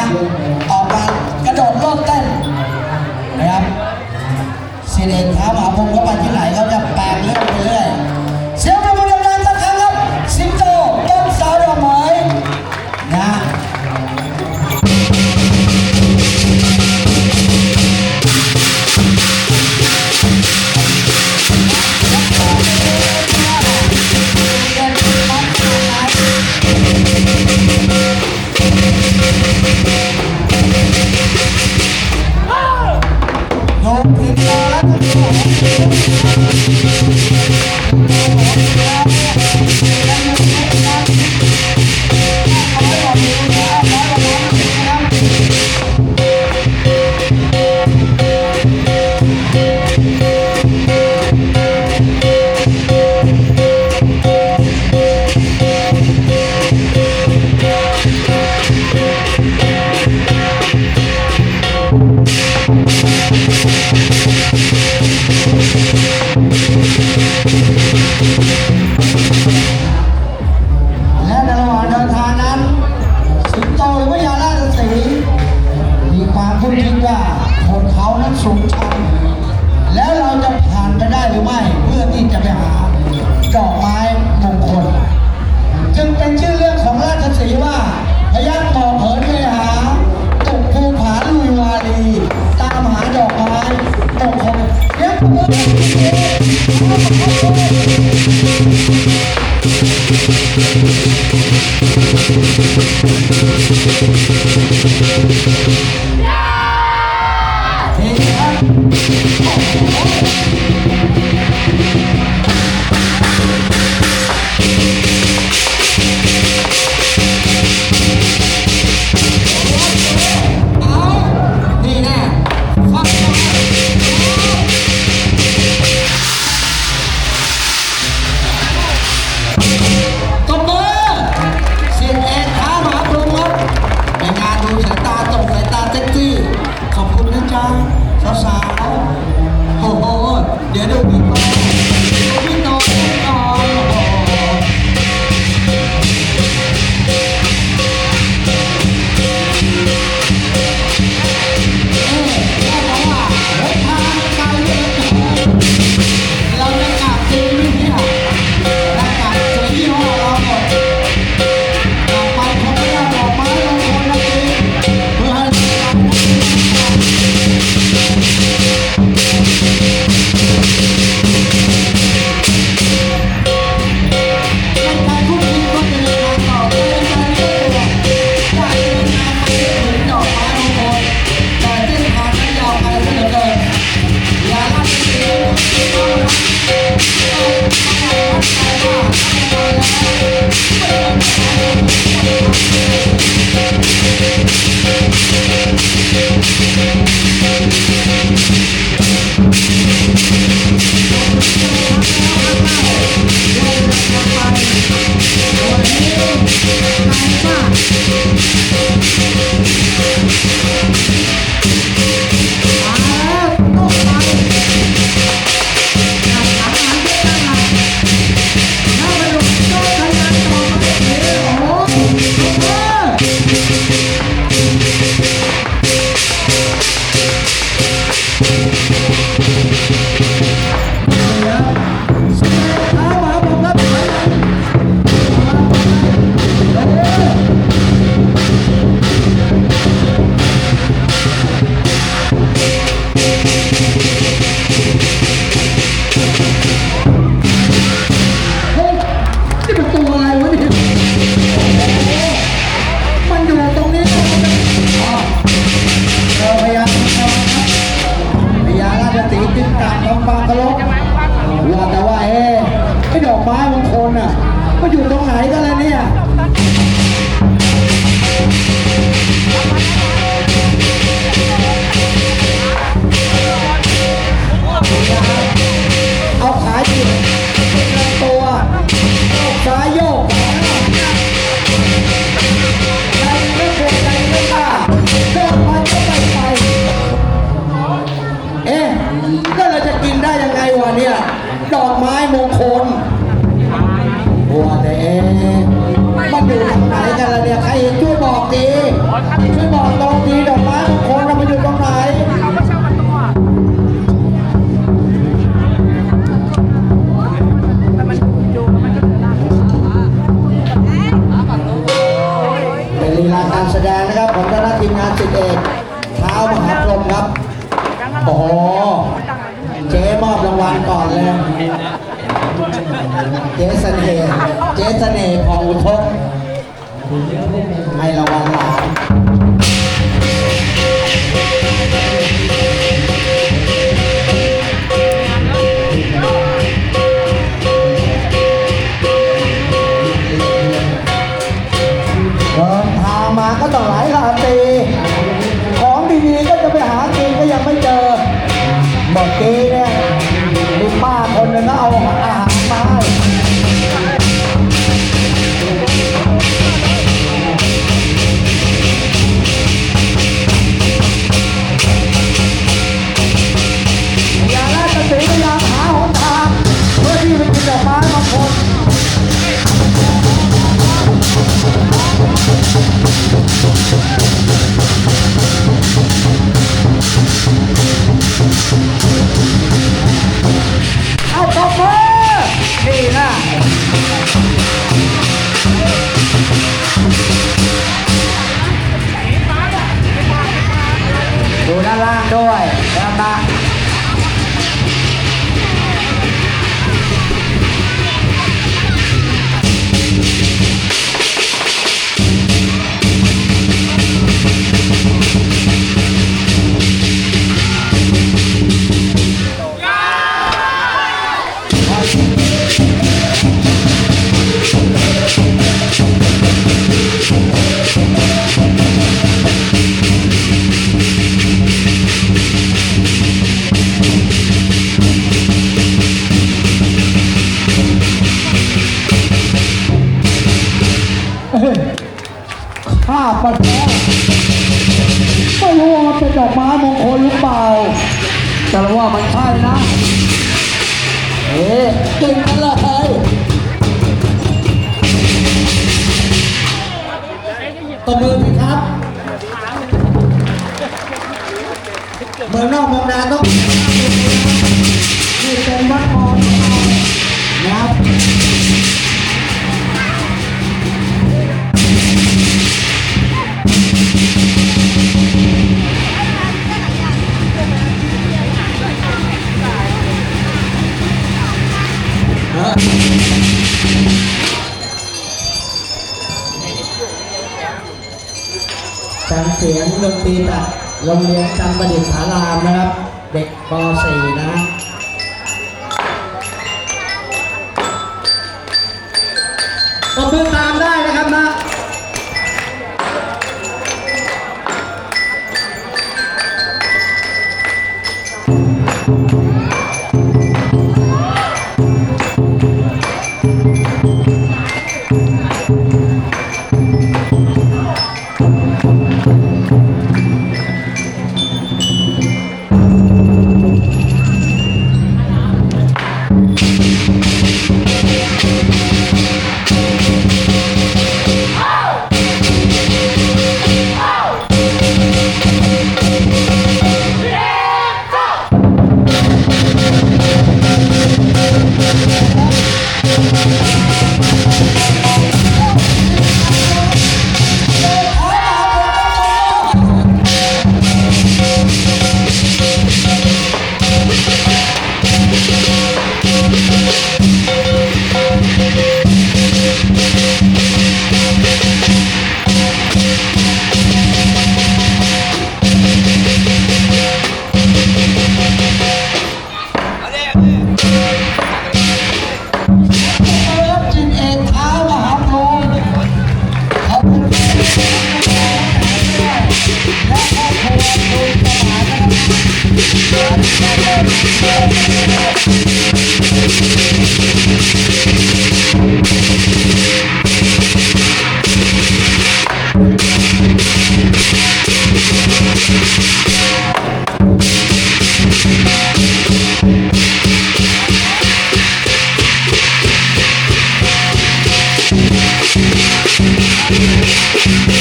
ะออกมากระโดดโลดเต้นนะครับสิเดชเท้ามหาพงศ์ Thank you. 放。 อกไม้มงคลบัวแต่มันอยู่ตรงไหนกันล่ะเนี่ยใครช่วยบอกดีช่วยบอกตรงดีดอกไม้มงคลเราไปอยู่ตรงไหนเป็นลีลาการแสดงนะครับผมองคณะทีมงานสิบเอก เจ๊เสน่ห์เจ๊เสน่ห์ของอุทกให้ระวังหลาน ดูด้านล่างด้วยนะครับ ข้าปัดแท้ไม่รู้ว่ามันเป็นดอกไม้มงคลหรือเปล่า แต่เราว่ามันใช่นะ เอ๊ะเก่งกันเลยตบมือสิครับเมืองนอกเมืองนาต้อง เสียงดนตรีจากโรงเรียนจำประดิษฐารามนะครับ เด็กป .4 นะฮะตบมือ